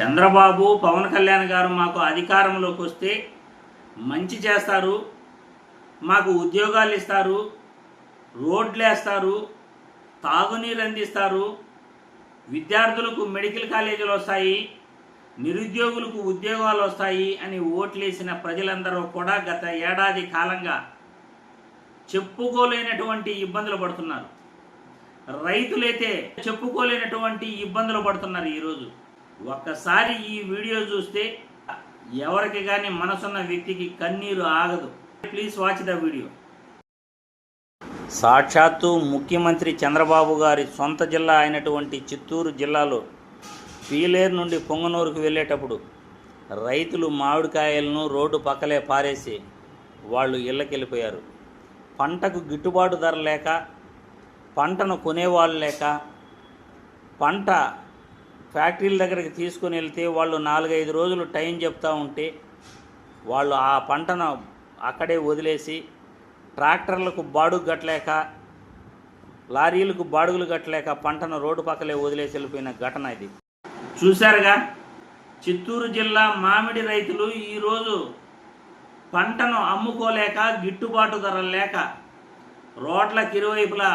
చంద్రబాబు పవన్ కళ్యాణ్ గారు మాకు అధికారంలోకి వస్తే మంచి చేస్తారు మాకు ఉద్యోగాలు ఇస్తారు రోడ్లు వేస్తారు తాగునీరు అందిస్తారు విద్యార్థులకు మెడికల్ కాలేజీలు వస్తాయి నిరుద్యోగులకు ఉద్యోగాలు వస్తాయి అని ఓట్లేసిన ప్రజలందరూ కూడా గత ఏడాది కాలంగా చెప్పుకోలేనటువంటి ఇబ్బందులు పడుతున్నారు. రైతులైతే చెప్పుకోలేనటువంటి ఇబ్బందులు పడుతున్నారు ఈరోజు. ఒక్కసారి ఈ వీడియో చూస్తే ఎవరికి కానీ మనసున్న వ్యక్తికి కన్నీరు ఆగదు. ప్లీజ్ వాచ్ ద వీడియో సాక్షాత్తు ముఖ్యమంత్రి చంద్రబాబు గారి సొంత జిల్లా అయినటువంటి చిత్తూరు జిల్లాలో పీలేరు నుండి పొంగనూరుకు వెళ్ళేటప్పుడు రైతులు మామిడికాయలను రోడ్డు పక్కలే పారేసి వాళ్ళు ఇళ్ళకెళ్ళిపోయారు. పంటకు గిట్టుబాటు ధర లేక పంటను కొనేవాళ్ళు లేక పంట ఫ్యాక్టరీల దగ్గరికి తీసుకొని వెళ్తే వాళ్ళు నాలుగైదు రోజులు టైం చెప్తా ఉంటే వాళ్ళు ఆ పంటను అక్కడే వదిలేసి ట్రాక్టర్లకు బాడుగు కట్టలేక లారీలకు బాడుగులు కట్టలేక పంటను రోడ్డు పక్కలే వదిలేసి వెళ్ళిపోయిన ఘటన ఇది. చూశారుగా? చిత్తూరు జిల్లా మామిడి రైతులు ఈరోజు పంటను అమ్ముకోలేక గిట్టుబాటు ధర లేక రోడ్లకు ఇరువైపులా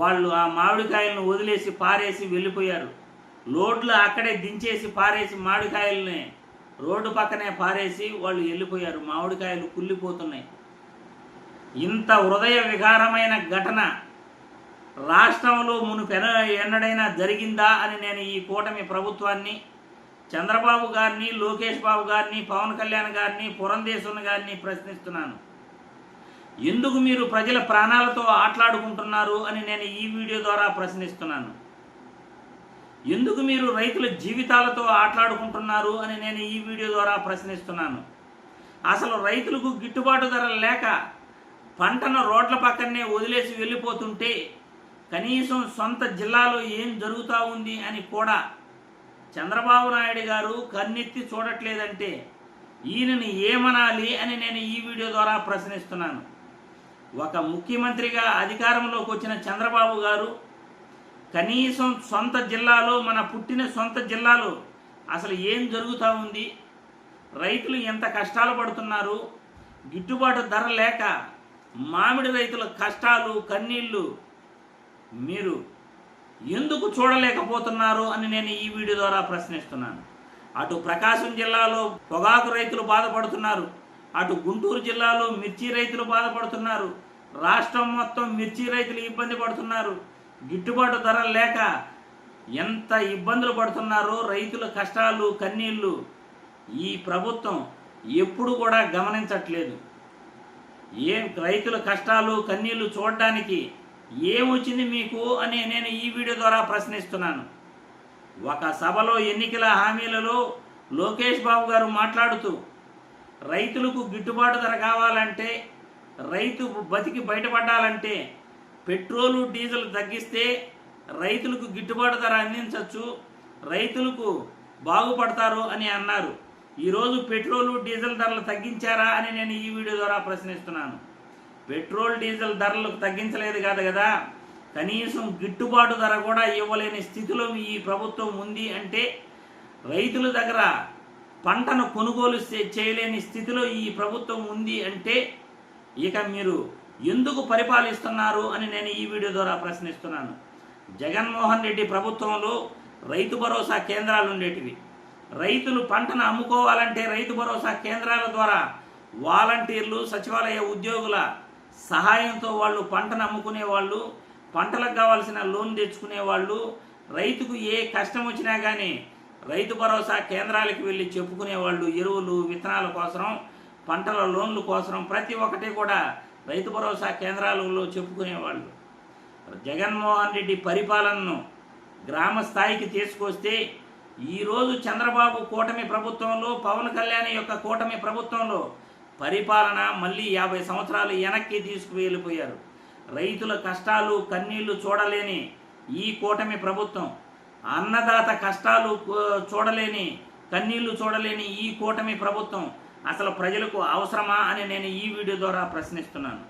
వాళ్ళు ఆ మామిడికాయలను వదిలేసి పారేసి వెళ్ళిపోయారు. లోడ్లు అక్కడే దించేసి పారేసి మామిడికాయలని రోడ్డు పక్కనే పారేసి వాళ్ళు వెళ్ళిపోయారు. మామిడికాయలు కుళ్ళిపోతున్నాయి. ఇంత హృదయ వికారమైన ఘటన రాష్ట్రంలో మునుపెన ఎన్నడైనా జరిగిందా అని నేను ఈ కూటమి ప్రభుత్వాన్ని చంద్రబాబు గారిని లోకేష్ బాబు గారిని పవన్ కళ్యాణ్ గారిని పురంధేశ్వరుని గారిని ప్రశ్నిస్తున్నాను. ఎందుకు మీరు ప్రజల ప్రాణాలతో ఆటలాడుకుంటున్నారు అని నేను ఈ వీడియో ద్వారా ప్రశ్నిస్తున్నాను. ఎందుకు మీరు రైతుల జీవితాలతో ఆటలాడుకుంటున్నారు అని నేను ఈ వీడియో ద్వారా ప్రశ్నిస్తున్నాను. అసలు రైతులకు గిట్టుబాటు ధర లేక పంటను రోడ్ల పక్కనే వదిలేసి వెళ్ళిపోతుంటే కనీసం సొంత జిల్లాలో ఏం జరుగుతూ ఉంది అని కూడా చంద్రబాబు నాయుడు గారు కన్నెత్తి చూడట్లేదంటే ఈయనని ఏమనాలి అని నేను ఈ వీడియో ద్వారా ప్రశ్నిస్తున్నాను. ఒక ముఖ్యమంత్రిగా అధికారంలోకి వచ్చిన చంద్రబాబు గారు కనీసం సొంత జిల్లాలో మన పుట్టిన సొంత జిల్లాలో అసలు ఏం జరుగుతూ ఉంది? రైతులు ఎంత కష్టాలు పడుతున్నారు? గిట్టుబాటు ధర లేక మామిడి రైతుల కష్టాలు కన్నీళ్ళు మీరు ఎందుకు చూడలేకపోతున్నారు అని నేను ఈ వీడియో ద్వారా ప్రశ్నిస్తున్నాను. అటు ప్రకాశం జిల్లాలో పొగాకు రైతులు బాధపడుతున్నారు. అటు గుంటూరు జిల్లాలో మిర్చి రైతులు బాధపడుతున్నారు. రాష్ట్రం మొత్తం మిర్చి రైతులు ఇబ్బంది పడుతున్నారు. గిట్టుబాటు ధర లేక ఎంత ఇబ్బందులు పడుతున్నారో రైతుల కష్టాలు కన్నీళ్ళు ఈ ప్రభుత్వం ఎప్పుడు కూడా గమనించట్లేదు. ఏం రైతుల కష్టాలు కన్నీళ్ళు చూడడానికి ఏమొచ్చింది మీకు అని నేను ఈ వీడియో ద్వారా ప్రశ్నిస్తున్నాను. ఒక సభలో ఎన్నికల హామీలలో లోకేష్ బాబు గారు మాట్లాడుతూ రైతులకు గిట్టుబాటు ధర కావాలంటే రైతు బతికి బయటపడాలంటే పెట్రోలు డీజిల్ తగ్గిస్తే రైతులకు గిట్టుబాటు ధర అందించవచ్చు రైతులకు బాగుపడతారు అని అన్నారు. ఈరోజు పెట్రోలు డీజిల్ ధరలు తగ్గించారా అని నేను ఈ వీడియో ద్వారా ప్రశ్నిస్తున్నాను. పెట్రోల్ డీజిల్ ధరలు తగ్గించలేదు కాదు కదా. కనీసం గిట్టుబాటు ధర కూడా ఇవ్వలేని స్థితిలో ఈ ప్రభుత్వం ఉంది అంటే రైతుల దగ్గర పంటను కొనుగోలు చేయలేని స్థితిలో ఈ ప్రభుత్వం ఉంది అంటే ఇక మీరు ఎందుకు పరిపాలిస్తున్నారు అని నేను ఈ వీడియో ద్వారా ప్రశ్నిస్తున్నాను. జగన్మోహన్ రెడ్డి ప్రభుత్వంలో రైతు భరోసా కేంద్రాలు ఉండేటివి. రైతులు పంటను అమ్ముకోవాలంటే రైతు భరోసా కేంద్రాల ద్వారా వాలంటీర్లు సచివాలయ ఉద్యోగుల సహాయంతో వాళ్ళు పంటను అమ్ముకునే వాళ్ళు పంటలకు కావాల్సిన లోన్ తెచ్చుకునే వాళ్ళు రైతుకు ఏ కష్టం వచ్చినా కానీ రైతు భరోసా కేంద్రాలకు వెళ్ళి చెప్పుకునే వాళ్ళు ఎరువులు విత్తనాల కోసం పంటల లోన్ల కోసం ప్రతి ఒక్కటి కూడా రైతు భరోసా కేంద్రాలలో చెప్పుకునేవాళ్ళు. జగన్మోహన్ రెడ్డి పరిపాలనను గ్రామ స్థాయికి తీసుకొస్తే ఈరోజు చంద్రబాబు కూటమి ప్రభుత్వంలో పవన్ కళ్యాణ్ యొక్క కూటమి ప్రభుత్వంలో పరిపాలన మళ్ళీ యాభై సంవత్సరాలు వెనక్కి తీసుకువెళ్ళిపోయారు. రైతుల కష్టాలు కన్నీళ్ళు చూడలేని ఈ కూటమి ప్రభుత్వం అన్నదాత కష్టాలు చూడలేని కన్నీళ్ళు చూడలేని ఈ కూటమి ప్రభుత్వం అసలు ప్రజలకు అవసరమా అని నేను ఈ వీడియో ద్వారా ప్రశ్నిస్తున్నాను.